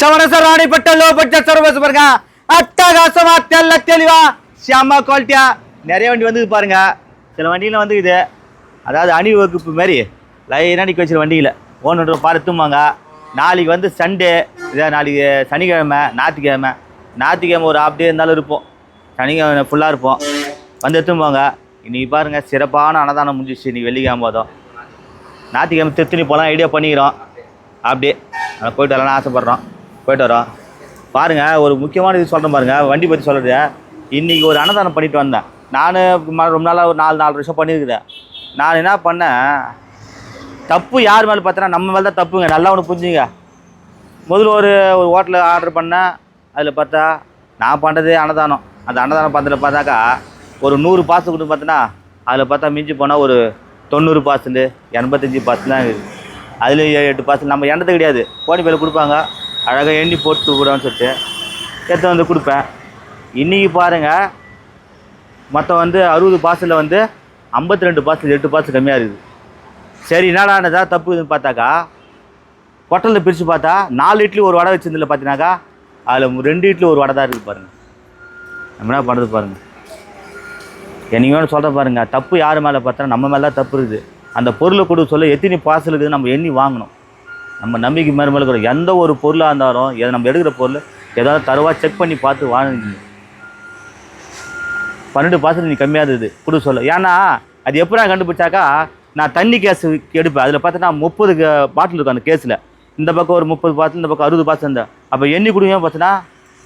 சமரச ராணிப்பட்ட low budget service பாருங்க அட்டகாசமா தெல்ல தெளிவா. செம்ம குவாலிட்டியா நிறைய வண்டி வந்து பாருங்க. சில வண்டியில் வந்து இது. அதாவது அணி வகுப்பு மாதிரி லைனாக நிற்க வச்சிருக்க வண்டியில் ஓன்னு பார்த்துமாங்க நாளைக்கு வந்து சண்டே. இதே நாளைக்கு சனிக்கிழமை ஞாயிற்றுக்கிழமை. ஞாயிற்றுக்கிழமை ஒரு half இருந்தாலும் இருப்போம். சனிக்கிழமை ஃபுல்லாக இருப்போம். வந்து எடுத்துன்னு இன்றைக்கி பாருங்கள் சிறப்பான அன்னதானம் முடிஞ்சிச்சு இன்னைக்கு வெள்ளிக்கிழமை போதும் ஞாயிற்றுக்கிழமை திருத்தணி போகலாம் ஐடியா பண்ணிக்கிறோம். அப்படியே. அங்க போயிட்டு வரலாம்னு ஆசைப்பட்றோம். போயிட்டு வரோம். பாருங்கள் ஒரு முக்கியமான இது சொல்கிறேன் பாருங்கள் வண்டி பற்றி சொல்கிறேன் இன்றைக்கி ஒரு அன்னதானம் பண்ணிட்டு வந்தேன். நான் ரொம்ப நாளாக ஒரு நாலு நாலு வருஷம் பண்ணியிருக்கிறேன். நான் என்ன பண்ணேன்? தப்பு யார் மேலே பார்த்தனா நம்ம மேலே தான் தப்புங்க. நல்லா ஒன்று புரிஞ்சுங்க. முதல்ல ஒரு ஒரு ஹோட்டலில் ஆர்டர் பண்ணேன். அதில் பார்த்தா நான் பண்ணுறது அன்னதானம். அந்த அன்னதானம் பந்தத்தில் பார்த்தாக்கா ஒரு நூறு பாசு கொடுத்து பார்த்தோன்னா அதில் பார்த்தா மிஞ்சி போனால் ஒரு தொண்ணூறு பாசல் எண்பத்தஞ்சு பாசல் தான் இருக்குது. அதில் எட்டு பாசல் நம்ம எண்ணது கிடையாது. கோணி பேர் கொடுப்பாங்க. அழகாக எண்ணி போட்டு கூடான்னு சொல்லிட்டு எடுத்து வந்து கொடுப்பேன். இன்றைக்கி பாருங்கள் மொத்தம் வந்து அறுபது பாசலில் வந்து ஐம்பத்தி ரெண்டு பாசல் எட்டு பாசல் கம்மியாக இருக்குது. சரி என்னடா ஏதாவது தப்பு இதுன்னு பார்த்தாக்கா பொட்டலில் பிரித்து பார்த்தா நாலு இட்லி ஒரு வடை வச்சிருந்தில்ல பார்த்தீங்கன்னாக்கா அதில் ரெண்டு இட்லி ஒரு வடை தான் இருக்குது பாருங்கள் நம்ம என்ன பண்ணுறது பாருங்கள் என்னைக்கு சொல்கிற பாருங்கள் தப்பு யார் மேலே பார்த்தா நம்ம மேலே தான் தப்பு இருக்குது. அந்த பொருளை கொடு சொல்ல எத்தனை பார்சல் இருக்குது நம்ம எண்ணி வாங்கணும். நம்ம நம்பிக்கை மேலே மேலே இருக்கிற எந்த ஒரு பொருளாக இருந்தாலும் எதை நம்ம எடுக்கிற பொருள் ஏதாவது தரவா செக் பண்ணி பார்த்து வாங்க பன்னெண்டு பர்சன்ட் நீ கம்மியாக இருந்தது. கொடு சொல்ல. ஏன்னா அது எப்படி நான் கண்டுபிடிச்சாக்கா நான் தண்ணி கேஸ் எடுப்பேன். அதில் பார்த்தீங்கன்னா முப்பது பாட்டில் இருக்கும் அந்த கேஸில். இந்த பக்கம் ஒரு முப்பது பாட்டில் இந்த பக்கம் அறுபது பாட்டில் இருந்தால் அப்போ எண்ணி குடிங்க பார்த்தீங்கன்னா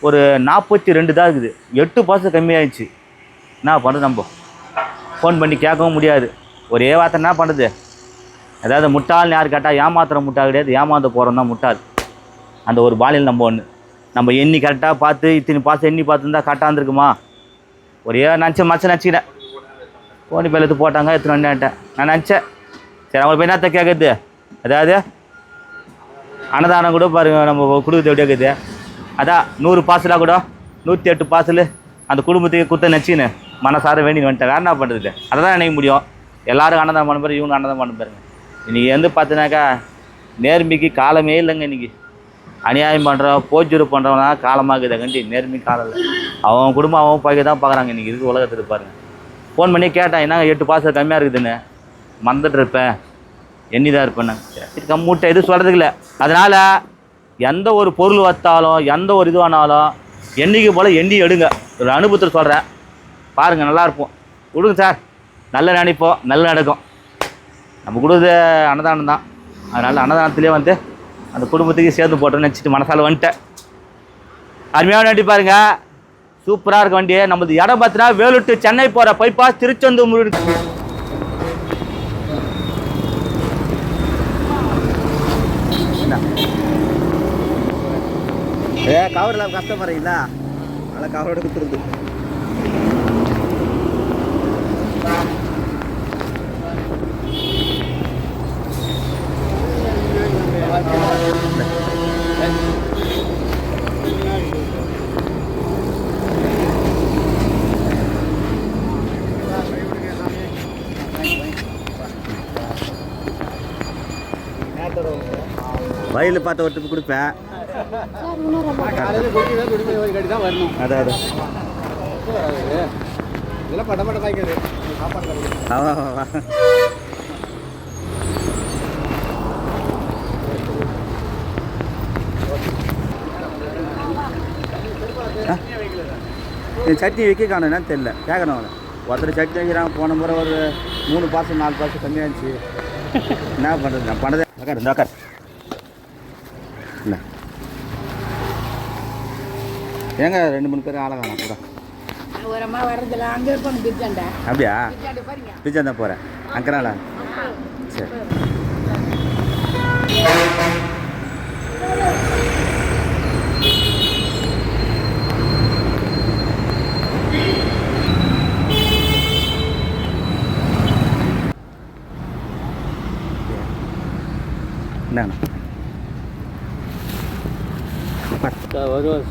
ஒரு நாற்பத்தி ரெண்டு தான் இருக்குது. எட்டு பாசல் கம்மியாகிடுச்சு என்ன பண்ணுறது நம்ம? ஃபோன் பண்ணி கேட்கவும் முடியாது. ஒரே வார்த்தை என்ன பண்ணுறது அதாவது முட்டாள்னு யார் கேட்டால் ஏமாத்துற முட்டாள் கிடையாது. ஏமாந்து போகிறோம் தான் முட்டாள். அந்த ஒரு பாலியல் நம்ம ஒன்று நம்ம எண்ணி கரெக்டாக பார்த்து இத்தனை பாசம் எண்ணி பார்த்துருந்தா கரெக்டாக இருந்திருக்குமா? ஒரே நினச்ச மச்ச நினச்சிக்கினேன் கோணி பேலத்து போட்டாங்க எடுத்துன்னு வந்தேன்ட்டேன் நான் நினச்சேன் சரி அவங்க போய் என்னத்த கேட்குறது அதாவது அன்னதானம் கூட பாருங்க நம்ம கொடுக்குறது எப்படியா இருக்குது அதான் நூறு பார்சலாக கூட நூற்றி எட்டு பாசல் அந்த குடும்பத்துக்கு குத்த நச்சுன்னு மனசார வேண்டி வந்துட்டேன். வேறு என்ன பண்ணுறது அதை தான் நினைக்க முடியும். எல்லாரும் அன்னதானம் பண்ண பாரு இவங்க அன்னதானம் பண்ண பாருங்க. இன்றைக்கி வந்து பார்த்தினாக்கா நேர்மைக்கு காலமே இல்லைங்க இன்றைக்கி அநியாயம் பண்ணுறோம் போச்சுரு பண்ணுறவனா காலமாகுதா கண்டி நேர்மை காலம் இல்லை அவன் குடும்பம் அவன் பையன் தான் பார்க்குறாங்க இன்றைக்கி இருக்குது உலகத்தில் பாருங்கள் ஃபோன் பண்ணி கேட்டான் என்ன எட்டு பாசம் கம்மியாக இருக்குதுன்னு? மறந்துட்டு இருப்பேன். எண்ணி தான் இருப்பேன் சரி கம்மூட்டை எதுவும் சொல்கிறதுக்கு இல்லை. அதனால் எந்த ஒரு பொருள் வத்தாலும் எந்த ஒரு இதுவானாலும் எண்ணிக்கை போல் எண்ணி எடுங்க. ஒரு அனுபவத்தில் சொல்கிறேன் பாருங்கள் நல்லா இருப்போம் கொடுங்க சார். நல்ல நினைப்போம் நல்ல நடக்கும். நம்ம கொடுக்குறது அன்னதானம் தான். அதனால் அன்னதானத்துலேயே வந்து அந்த குடும்பத்துக்கு சேர்ந்து போட்டோன்னு நினச்சிட்டு மனசால் வந்துட்டேன். அருமையான வண்டி பாருங்க. சூப்பராக இருக்க வண்டி நம்மளது இடம் பார்த்தீங்கன்னா வேலூர் சென்னை போகிற பைபாஸ் திருச்செந்தூர். ஏ கவரில் கஷ்டப்படுறீங்களா? நல்லா கவரோட கொடுத்துருந்து வயலில் பார்த்த ஒருத்தர் கொடுப்பேன். அதான் அதான். இதெல்லாம் பட்ட பட்ட பாய்க்காது. சாப்பாடு வா, வா, வா, வா. ஆ? இந்த சட்னி வைக்க காணும் தெரியல. கேட்கணும் அவனை. ஒருத்தர் சட்னி வைக்கிறான் போன முறை ஒரு மூணு பாசம் நாலு பாசம் கம்மியாக இருந்துச்சு. என்ன பண்ணுறது நான் பண்ணதே உக்கார் இந்த உக்கார். இல்லை ஏங்க ரெண்டு மூணு பேர் ஆளை காணோம். கூட அப்படியா? தான் போகிறேன் அங்கனால சரி.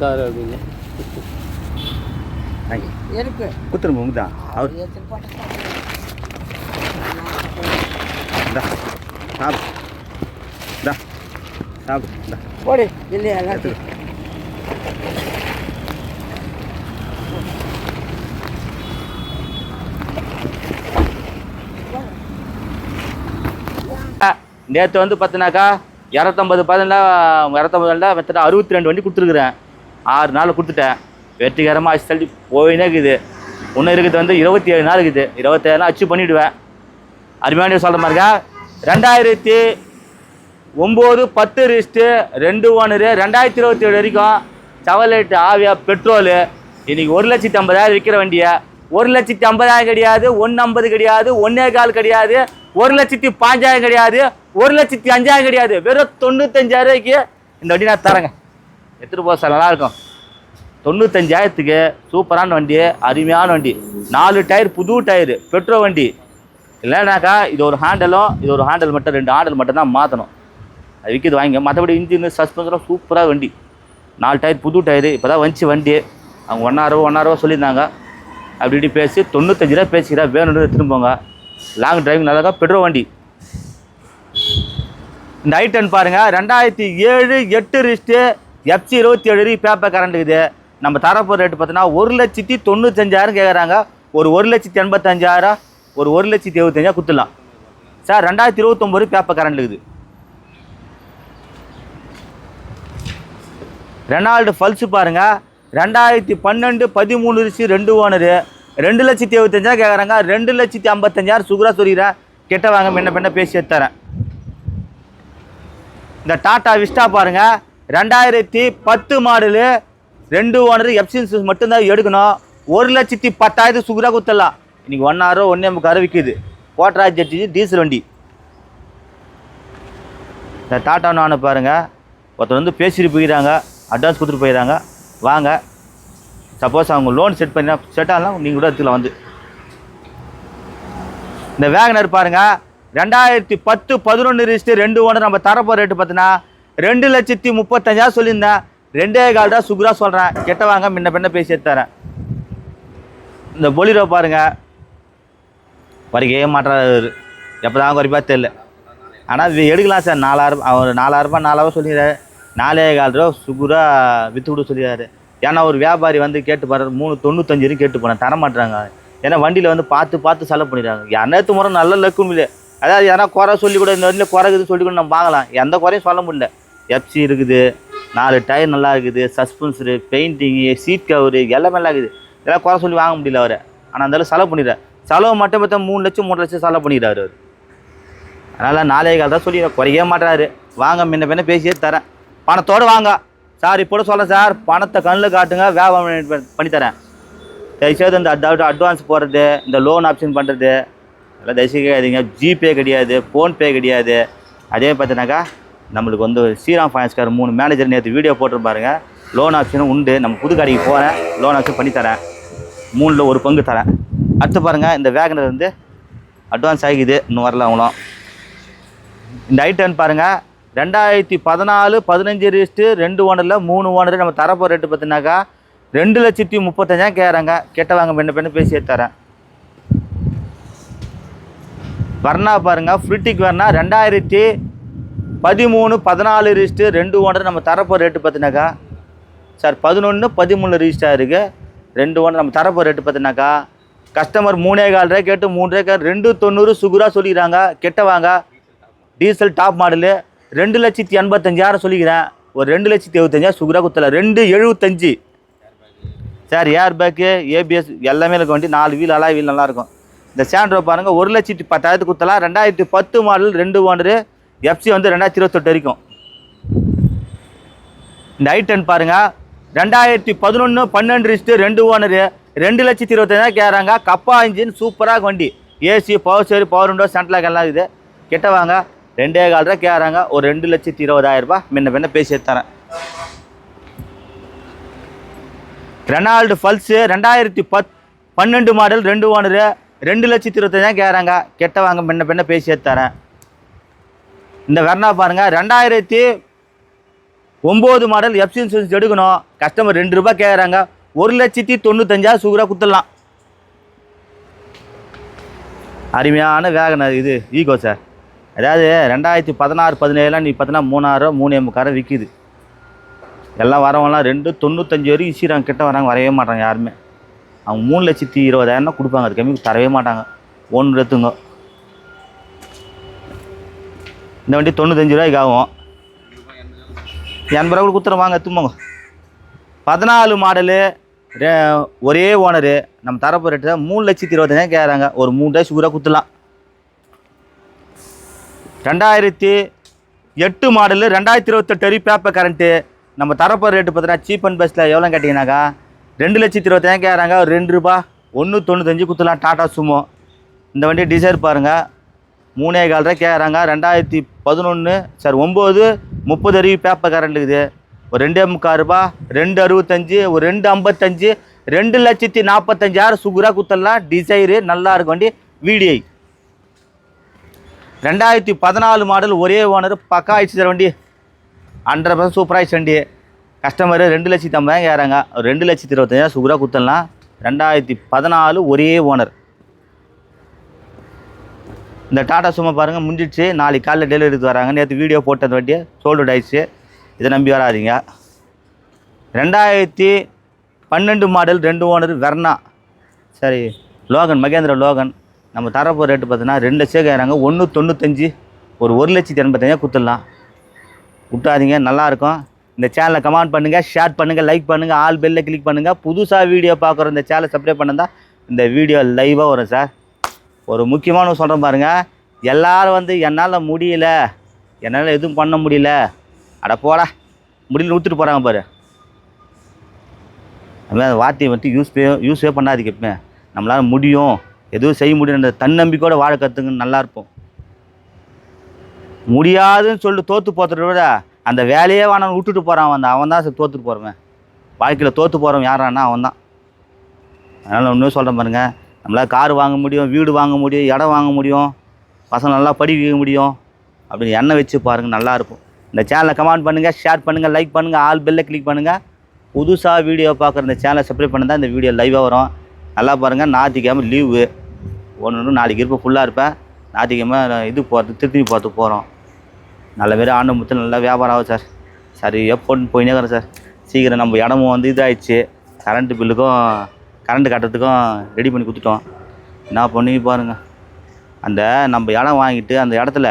சார் அப்படின்னு இருக்கு. உங்க தான். அவர் சாப்பிடு. சாப்பிடு. போடு இல்லையா எடுத்துக்கோ. நேற்று வந்து பார்த்தினாக்கா இரநூத்தம்பது பதினில் இரநூத்தம்பதுல மற்ற அறுபத்தி ரெண்டு வண்டி கொடுத்துருக்குறேன். ஆறு நாள் கொடுத்துட்டேன். வெற்றிகரமாக அச்சு தள்ளி போயினே இருக்குது. இன்னும் இருக்குது வந்து இருபத்தி ஏழு நாள் இருக்குது. இருபத்தேழு நாள் அச்சீவ் பண்ணிவிடுவேன் அருமையான சொல்கிற மாதிரிங்க ரெண்டாயிரத்தி ஒம்பது பத்து ரிஸ்ட்டு ரெண்டு ஒன்று ரெண்டாயிரத்தி இருபத்தி ஏழு வரைக்கும் சவலைட்டு ஆவியா பெட்ரோலு இன்றைக்கி ஒரு லட்சத்தி ஐம்பதாயிரம் விற்கிற வண்டியை. ஒரு லட்சத்தி ஐம்பதாயிரம் கிடையாது ஒன்று ஐம்பது கிடையாது ஒன்றே கால் கிடையாது ஒரு லட்சத்தி பாஞ்சாயிரம் கிடையாது ஒரு லட்சத்தி அஞ்சாயிரம் கிடையாது. வெறும் தொண்ணூத்தஞ்சாயிரம் ரூபாய்க்கு இந்த வண்டி நான் தரேங்க. எடுத்துகிட்டு போக சார்? நல்லாயிருக்கும். தொண்ணூத்தஞ்சாயிரத்துக்கு சூப்பரான வண்டி அருமையான வண்டி. நாலு டயர் புது டயரு பெட்ரோல் வண்டி. இல்லைனாக்கா இது ஒரு ஹேண்டலும் இது ஒரு ஹேண்டல் மட்டும் ரெண்டு ஹேண்டல் மட்டும் தான் மாற்றணும் அது விற்கிது வாங்கிங்க. மற்றபடி இன்ஜின் சஸ்பென்சரும் சூப்பராக வண்டி. நாலு டயர் புது டயரு இப்போ தான் வந்துச்சு வண்டி. அவங்க ஒன்றாயிரம் ஒன்றாயிரம் சொல்லியிருந்தாங்க. அப்படி இப்படி பேசி தொண்ணூத்தஞ்சு ரூபா பேசிக்கிறா வேணும்னு எடுத்துகிட்டு போங்க. லாங் டிரைவிங் நல்லா பெட்ரோல் வண்டி. இந்த ஐட்டன் பாருங்கள் ரெண்டாயிரத்தி ஏழு எட்டு ரிஸ்ட்டு எஃப்சி இருபத்தி ஏழு பேப்பர் கரண்ட் இருக்குது. நம்ம தரப்போகிற ரேட்டு பார்த்தோன்னா ஒரு லட்சத்தி தொண்ணூத்தஞ்சாயிரம் கேட்குறாங்க ஒரு ஒரு லட்சத்தி எண்பத்தஞ்சாயிரம் ஒரு ஒரு லட்சத்தி எழுபத்தஞ்சாயிரம் கொடுத்துடலாம் சார் ரெண்டாயிரத்தி இருபத்தொம்போது பேப்பர் கரண்ட் இருக்குது. ரெனால்டு ஃபல்ஸு பாருங்கள் ரெண்டாயிரத்தி பன்னெண்டு பதிமூணு ரிசி ரெண்டு ஓனரு. ரெண்டு லட்சத்தி எழுபத்தஞ்சாயிரம் கேட்குறாங்க ரெண்டு லட்சத்தி ஐம்பத்தஞ்சாயிரம் சுகுரா சொல்லிடுறேன். கெட்ட வாங்க முன்ன பின்ன பேசி தரேன் இந்த டாட்டா விஸ்டா பாருங்கள் ரெண்டாயிரத்தி பத்து மாடலு ரெண்டு ஓனர் எப்சின்ஸ் மட்டும்தான் எடுக்கணும். ஒரு லட்சத்தி பத்தாயிரத்து சுகுராக குத்தலாம் ஒன் ஒன்னாயிரம் ஒன்றே முக்காரம் விற்கிது கோட்ரா ஜெட்டி டீசல் வண்டி. இந்த டாட்டா நானு பாருங்கள் ஒருத்தர் வந்து பேசிட்டு போயிடறாங்க அட்வான்ஸ் கொடுத்துட்டு போயிடுறாங்க வாங்க. சப்போஸ் அவங்க லோன் செட் பண்ணி செட் ஆகலாம் நீங்கள் கூட எடுத்துக்கலாம் வந்து. இந்த வேகனர் பாருங்கள் ரெண்டாயிரத்தி பத்து பதினொன்று ரிஜிஸ்டர் ரெண்டு ஓனர் நம்ம தரப்போ ரேட்டு பார்த்தீங்கன்னா ரெண்டு லட்சத்தி முப்பத்தஞ்சாயிரம் சொல்லியிருந்தேன். ரெண்டே கால் தான் சுகுரா சொல்கிறேன் கெட்ட வாங்க முன்ன பின்ன பேசி தரேன் இந்த பொலிரோ பாருங்க. குறைக்கவே மாட்டாரு எப்போ தான் குறைப்பா தெரியல. ஆனால் இது எடுக்கலாம் சார். நாலாயிரம் அவர் நாலாயிரரூபா நாலாயிரம் சொல்லிடுறாரு நாலே கால் ரூபா சுகுரா விற்று விட சொல்லிடுறாரு ஏன்னா ஒரு வியாபாரி வந்து கேட்டு பாரு மூணு தொண்ணூத்தஞ்சு வரைக்கும் கேட்டு போனேன். தர மாட்டுறாங்க ஏன்னா வண்டியில் வந்து பார்த்து பார்த்து செலவு பண்ணிடுறாங்க. அனைத்து முறை நல்ல லக்கும் இல்லை. அதாவது யாரா குறை சொல்லி கூட இந்த வண்டியில் குறைக்குது சொல்லி கூட நம்ம வாங்கலாம். எந்த குறையும் சொல்ல முடியல. எஃப்சி இருக்குது. நாலு டயர் நல்லா இருக்குது. சஸ்பென்சரு பெயிண்டிங்கு சீட் கவரு எல்லாமே நல்லா இருக்குது. இதெல்லாம் குறை சொல்லி வாங்க முடியல அவரை. ஆனால் அந்தளவு செலவு பண்ணிடுறேன் செலவு மட்டும் பார்த்தா மூணு லட்சம் மூணு லட்சம் செலவு பண்ணிடுறாரு அவர். அதனால் நாளைய கால் தான் சொல்லி குறையவே மாட்டாரு வாங்க முன்ன பின்ன பேசியே தரேன். பணத்தோடு வாங்க. சார் இப்போ சொல்கிறேன் சார். பணத்தை கண்ணில் காட்டுங்க. வியாபாரம் பண்ணி- பண்ணித்தரேன் தயவுசெய்து இந்த அட் அட்வான்ஸ் போடுறது இந்த லோன் ஆப்ஷன் பண்ணுறது எல்லாம் தயவுசெய்து கிடையாதுங்க ஜிபே கிடையாது ஃபோன்பே கிடையாது. அதே பார்த்தினாக்கா நம்மளுக்கு வந்து ஸ்ரீராம் ஃபைனான்ஸ்கார் மூணு மேனேஜர் நேற்று வீடியோ போட்டிருப்பாருங்க லோன் ஆப்ஷனும் உண்டு. நம்ம புது கடைக்கு போகிறேன் லோன் ஆப்ஷன் பண்ணி தரேன். மூணில் ஒரு பங்கு தரேன். அடுத்து பாருங்கள் இந்த வேகனர் வந்து அட்வான்ஸ் ஆகிக்குது. இன்னும் வரல அவங்களும் இந்த ஐட்டன் பாருங்கள் ரெண்டாயிரத்தி பதினாலு பதினஞ்சு ரிஸ்ட்டு ரெண்டு ஓனரில் மூணு ஓனர் நம்ம தரப்போ ரேட்டு பார்த்தினாக்கா ரெண்டு லட்சத்தி முப்பத்தஞ்சாயிரம் கேட்குறாங்க கெட்ட வாங்க பெண்ணு பெண்ணு பேசி தரேன். வர்ணா பாருங்க. ஃப்ரிட்டிக் வர்ணா ரெண்டாயிரத்தி பதிமூணு பதினாலு ரிஸ்ட்டு ரெண்டு ஓனர் நம்ம தரப்போ ரேட்டு பார்த்தினாக்கா சார் பதினொன்று பதிமூணு ரிஜிஸ்டர் இருக்குது ரெண்டு ஓனர் நம்ம தரப்போ ரேட்டு பார்த்தினாக்கா கஸ்டமர் மூணே கால் ரூபாய் கேட்டு மூணு ரூபாய் ரெண்டு தொண்ணூறு சுகுராக சொல்லிக்கிறாங்க கெட்ட வாங்க. டீசல் டாப் மாடலு ரெண்டு லட்சத்தி எண்பத்தஞ்சாயிரம் சொல்லிக்கிறேன். ஒரு ரெண்டு லட்சத்தி எழுபத்தஞ்சாயிரம் சுகுராக குத்தலை. ரெண்டு எழுபத்தஞ்சு. சார் ஏர் பேக்கு ஏபிஎஸ் எல்லாமே இருக்க வண்டி நாலு வீல் அலா வீல் நல்லாயிருக்கும் இந்த சாண்ட்ரோ பாருங்கள் ஒரு லட்சத்தி பத்தாயிரத்து குத்தலாம் ரெண்டாயிரத்தி பத்து மாடல் ரெண்டு ஓனரு எஃப்சி வந்து ரெண்டாயிரத்தி இருபத்தெட்டு வரைக்கும். இந்த ஐட்டன் பாருங்க. ரெண்டாயிரத்தி பதினொன்று பன்னெண்டு ரிஸ்ட்டு ரெண்டு ஓனரு ரெண்டு லட்சத்தி இருபத்தஞ்சாயிரம் கேட்குறாங்க. கப்பா இன்ஜின் சூப்பராக வண்டி. ஏசி பவர் சேரி பவர் விண்டோ சென்ட்லாக் எல்லாம் இருக்குது. கிட்ட வாங்க. ரெண்டே கால் ரூபா கேட்குறாங்க. ஒரு ரெண்டு லட்சத்தி இருபதாயிரரூபா முன்ன பின்ன பேசி தரேன் ரெனால்டு ஃபல்ஸு ரெண்டாயிரத்தி பத் பன்னெண்டு மாடல் ரெண்டு ஓனரு ரெண்டு லட்சத்தி இருபத்தஞ்சாயிரம் கேட்குறாங்க. கெட்ட வாங்க. முன்ன பின்ன பேசி தரேன் இந்த வெர்னா பாருங்க ரெண்டாயிரத்தி ஒம்பது மாடல் எஃப்சி இன்சூரன்ஸ் எடுக்கணும். கஸ்டமர் ரெண்டு ரூபாய் கேட்குறாங்க ஒரு லட்சத்தி தொண்ணூத்தஞ்சாயிரம் சுகராக கொடுத்துடலாம். அருமையான வேகனர் இது ஈகோ சார். அதாவது ரெண்டாயிரத்தி பதினாறு பதினேழுலாம் நீ பார்த்தீங்கன்னா மூணாயிரம் மூணு எம்புக்காரம் விற்கிது எல்லாம் வரவங்களாம் ரெண்டு தொண்ணூத்தஞ்சு வரைக்கும் ஈசிறாங்க கிட்ட வராங்க வரவே மாட்டாங்க யாருமே. அவங்க மூணு லட்சத்தி இருபதாயிரம்னா கொடுப்பாங்க. அது கம்மி தரவே மாட்டாங்க. ஒன்று எடுத்துங்க இந்த வண்டி தொண்ணூத்தஞ்சு ரூபாய்க்கு ஆகும். எண்பது ரூபா கூட வாங்க எத்தும்போங்க பதினாலு மாடலு ரெ- ஒரே ஓனரு நம்ம தரப்பு ரேட்டு மூணு லட்சத்தி இருபத்தஞ்சாயிரம் கேட்குறாங்க. ஒரு மூணு டேஸ் சுகராக குத்துலாம். ரெண்டாயிரத்தி எட்டு மாடலு ரெண்டாயிரத்தி இருபத்தெட்டு வரி பேப்பர் கரண்ட்டு நம்ம தரப்பு ரேட்டு பார்த்தீங்கன்னா சீப் அண்ட் பெஸ்ட்டில் எவ்வளோ கேட்டிங்கனாக்கா ரெண்டு லட்சத்தி இருபத்தஞ்சாயிரம் கேட்குறாங்க. ஒரு ரெண்டு ரூபா ஒன்று தொண்ணூத்தஞ்சு குத்துலாம். Tata Sumo. இந்த வண்டி டிசைர் பாருங்கள் மூணே கால் ரூபா கேட்குறாங்க ரெண்டாயிரத்தி பதினொன்று சார் ஒம்பது முப்பது அறிவு பேப்பர் கரண்ட் இருக்குது. ஒரு ரெண்டே முக்கால் ரூபா ரெண்டு அறுபத்தஞ்சு ஒரு ரெண்டு ஐம்பத்தஞ்சு ரெண்டு லட்சத்தி நாற்பத்தஞ்சாயிரம் சுகுராக குத்தலாம் டிசைரு நல்லா இருக்கும் வண்டி விடிஐ ரெண்டாயிரத்தி பதினாலு மாடல் ஒரே ஓனர் பக்கா ஆயிடுச்சு சார் வண்டி. ஹண்ட்ரட் பர்சன்ட் சூப்பர் ஆயிடுச்சு வண்டி. கஸ்டமர் ரெண்டு லட்சத்தி ஐம்பதாயிரம் கேட்குறாங்க ஒரு ரெண்டு லட்சத்தி இருபத்தஞ்சாயிரம் சுகுராக குத்தலாம் ரெண்டாயிரத்தி பதினாலு ஒரே ஓனர் இந்த டாடா சும்மா பாருங்கள் முடிஞ்சிடுச்சு. நாளைக்கு காலைல டெலிவரி எடுத்து வராங்க. நேற்று வீடியோ போட்டது வண்டியை சோல்டு ஆயிடுச்சு இதை நம்பி வராதீங்க. ரெண்டாயிரத்தி பன்னெண்டு மாடல் ரெண்டு ஓனர் வெர்னா சரி லோகன் மகேந்திர லோகன். நம்ம தரப்போ ரேட்டு பார்த்தீங்கன்னா ரெண்டு லட்சம் ஒன்று தொண்ணூத்தஞ்சு ஒரு ஒரு லட்சத்தி எண்பத்தஞ்சா கொடுத்துடலாம். விட்டாதீங்க நல்லாயிருக்கும் இந்த சேனலை கமெண்ட் பண்ணுங்கள் ஷேர் பண்ணுங்கள் லைக் பண்ணுங்கள் ஆல் பெல்லில் கிளிக் பண்ணுங்கள் புதுசாக வீடியோ பார்க்குற இந்த சேனலை சப்ஸ்கிரைப் பண்ணதா இந்த வீடியோ லைவாக வரும் சார் ஒரு முக்கியமான சொல்கிறேன் பாருங்கள் எல்லாரும் வந்து என்னால் முடியல. என்னால் எதுவும் பண்ண முடியல. அட போடா. முடியல ஊற்றுட்டு போகிறாங்க பாரு. அதுமாதிரி அந்த வார்த்தையை வந்து யூஸ் பே யூஸே பண்ணாதீங்க எப்பவுமே. நம்மளால் முடியும். எதுவும் செய்ய முடியுன்ற தன்னம்பிக்கையோட வாழ கற்றுங்கன்னு நல்லாருப்போம் முடியாதுன்னு சொல்லிட்டு தோற்று போகிறத விட அந்த வேலையே வேணாம்னு விட்டுட்டு போகிறான் அந்த அவன் தான் தோற்றுட்டு போகிறவன் வாழ்க்கையில் தோற்று போகிறவன் யாரானா அவன் தான். அதனால் ஒன்றும் சொல்கிறேன் பாருங்கள் நம்மளால் கார் வாங்க முடியும் வீடு வாங்க முடியும் இடம் வாங்க முடியும் பசங்க நல்லா படிக்க முடியும் அப்படின்னு எண்ணெய் வச்சு பாருங்கள் நல்லாயிருக்கும் இந்த சேனலை கமெண்ட் பண்ணுங்கள் ஷேர் பண்ணுங்கள் லைக் பண்ணுங்கள் ஆல் பெல்லை கிளிக் பண்ணுங்கள் புதுசாக வீடியோ பார்க்குற இந்த சேனலை சப்ஸ்கிரைப் பண்ணி தான் இந்த வீடியோ லைவாக வரும். நல்லா பாருங்கள் ஞாயிற்றுக்கிழமை லீவு ஒன்று ஒன்று நாளைக்கு இருப்பேன் ஃபுல்லாக இருப்பேன். ஞாயிற்றுக்கிழமை இது போகிறது திருத்தி பார்த்து போகிறோம் நல்ல பேர் ஆண்டு முத்து நல்லா வியாபாரம் ஆகும் சார். சரி எப்போன்னு போயினே இருக்கிறேன் சார். சீக்கிரம் நம்ம இடமும் வந்து இதாகிடுச்சு கரண்ட்டு பில்லுக்கும் கரண்ட்டு கட்டுறதுக்கும் ரெடி பண்ணி கொடுத்துட்டோம். என்ன பண்ணி பாருங்கள் அந்த நம்ம இடம் வாங்கிட்டு அந்த இடத்துல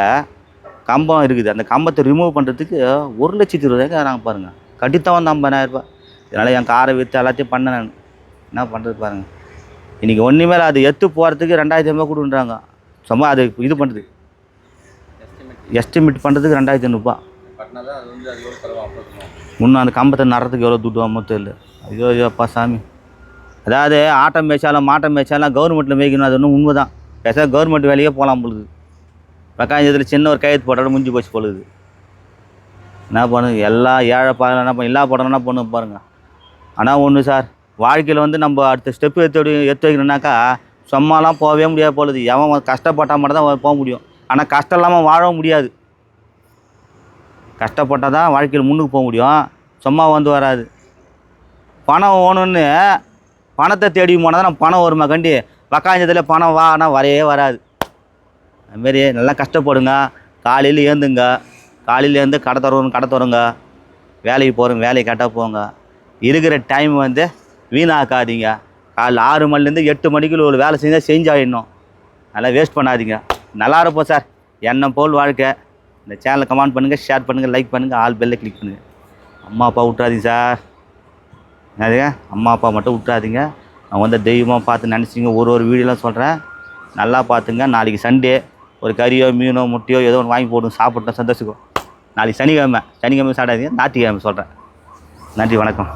கம்பம் இருக்குது. அந்த கம்பத்தை ரிமூவ் பண்ணுறதுக்கு ஒரு லட்சத்தி இருபதாயிரம் நாங்கள் பாருங்கள் கட்டித்தான் வந்து ஐம்பதாயிரரூபா இதனால் என் காரை விற்று எல்லாத்தையும் பண்ணேன் நான். என்ன பண்ணுறது பாருங்கள் இன்றைக்கி ஒன்றுமே அது எத்து போகிறதுக்கு ரெண்டாயிரத்தி ஐம்பது கொடுன்றாங்க. சும்மா அது இது பண்ணுறது எஸ்டிமேட் பண்ணுறதுக்கு ரெண்டாயிரத்தி ஐநூறுபா பட்டினா இன்னும் அந்த கம்பத்தை நடுறதுக்கு எவ்வளோ துட்டு வாமோ தெரியல. ஐயோ ஐயோப்பா சாமி. அதாவது ஆட்டம் மேய்ச்சாலும் மாட்டம் மேய்ச்சாலும் கவர்மெண்ட்டில் மேய்க்கணும் அது ஒன்றும் உண்மை தான் பேச கவர்மெண்ட் வேலையே போகலாம் பொழுது வெக்காயத்தில் சின்ன ஒரு கையெழுத்து போட்டாலும் முடிஞ்சு போச்சு பொழுது என்ன பண்ணுங்க எல்லா ஏழை பாருங்க என்ன பண்ண? எல்லா படம் என்ன பண்ணுங்க பாருங்கள் ஆனால் ஒன்று சார் வாழ்க்கையில் வந்து நம்ம அடுத்த ஸ்டெப்பு எடுத்து எடுத்து வைக்கணும்னாக்கா சும்மாலாம் போகவே முடியாது பொழுது எவன் கஷ்டப்பட்டால் மட்டும் தான் போக முடியும். ஆனால் கஷ்டம் இல்லாமல் வாழவும் முடியாது. கஷ்டப்பட்டால் தான் வாழ்க்கையில் முன்னுக்கு போக முடியும். சும்மா வந்து வராது. பணம் ஓணுன்னு பணத்தை தேடி போனால் தான் பணம் வருமா கண்டி? வக்காஞ்சத்தில் பணம் வா ஆனால் வரையே வராது. அதுமாரி நல்லா கஷ்டப்படுங்க. காலையில் ஏந்துங்க. காலையில் ஏந்து கடை தருவோம் கடை தருங்க வேலைக்கு போகிறோம் வேலையை கரெக்டாக போங்க. இருக்கிற டைம் வந்து வீணாக்காதீங்க. காலைல ஆறு மணிலேருந்து எட்டு மணிக்குள்ள ஒரு வேலை செஞ்சால் செஞ்சாயிடணும். நல்லா வேஸ்ட் பண்ணாதீங்க. நல்லா இருப்போம் சார் என்னை போல் வாழ்க்கை. இந்த சேனலை கமெண்ட் பண்ணுங்கள் ஷேர் பண்ணுங்கள் லைக் பண்ணுங்கள் ஆல் பெல்லை கிளிக் பண்ணுங்கள் அம்மா அப்பா விட்றாதீங்க சார் என்னதுங்க? அம்மா அப்பா மட்டும் விட்றாதீங்க அவங்க வந்து தெய்வமாக பார்த்து நினச்சிங்க. ஒரு ஒரு வீடியோலாம் சொல்கிறேன் நல்லா பார்த்துங்க. நாளைக்கு சண்டே. ஒரு கறியோ மீனோ முட்டையோ ஏதோ ஒன்று வாங்கி போடுங்க. சாப்பிட்டோம் சந்தோஷம் நாளைக்கு சனிக்கிழமை. சனிக்கிழமை சாப்பிடாதீங்க. ஞாயிற்றுக்கிழமை சொல்கிறேன் நன்றி வணக்கம்.